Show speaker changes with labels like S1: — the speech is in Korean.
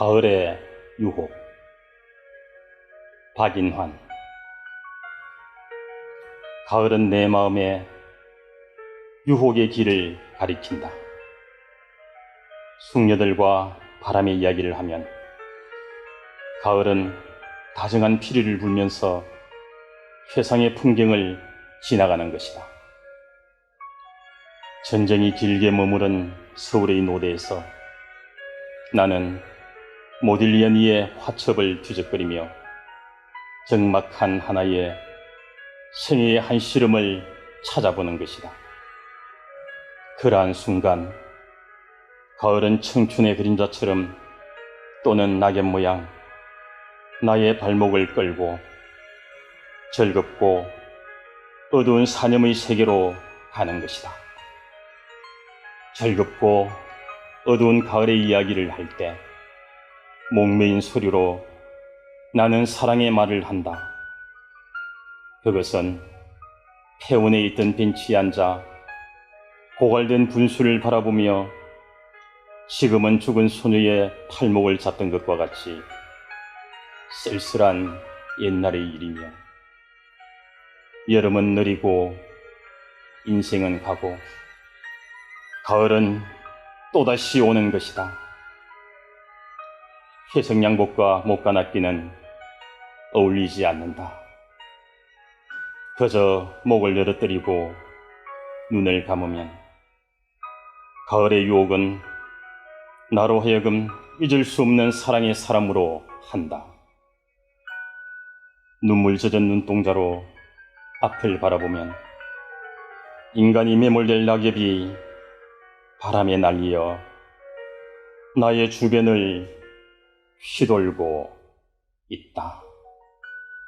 S1: 가을의 유혹 박인환 가을은 내 마음에 유혹의 길을 가리킨다. 숙녀들과 바람의 이야기를 하면 가을은 다정한 피리를 불면서 회상의 풍경을 지나가는 것이다. 전쟁이 길게 머무른 서울의 노대에서 나는 모딜리아니의 화첩을 뒤적거리며 적막한 하나의 생애의 한 시름을 찾아보는 것이다. 그러한 순간 가을은 청춘의 그림자처럼 또는 낙엽 모양 나의 발목을 끌고 즐겁고 어두운 사념의 세계로 가는 것이다. 즐겁고 어두운 가을의 이야기를 할 때 목매인 소리로 나는 사랑의 말을 한다. 그것은 폐원에 있던 벤치에 앉아 고갈된 분수를 바라보며 지금은 죽은 소녀의 팔목을 잡던 것과 같이 쓸쓸한 옛날의 일이며 여름은 느리고 인생은 가고 가을은 또다시 오는 것이다. 회색양복과 목가낫기는 어울리지 않는다. 그저 목을 열어뜨리고 눈을 감으면 가을의 유혹은 나로 하여금 잊을 수 없는 사랑의 사람으로 한다. 눈물 젖은 눈동자로 앞을 바라보면 인간이 매몰될 낙엽이 바람에 날리어 나의 주변을 휘돌고 있다.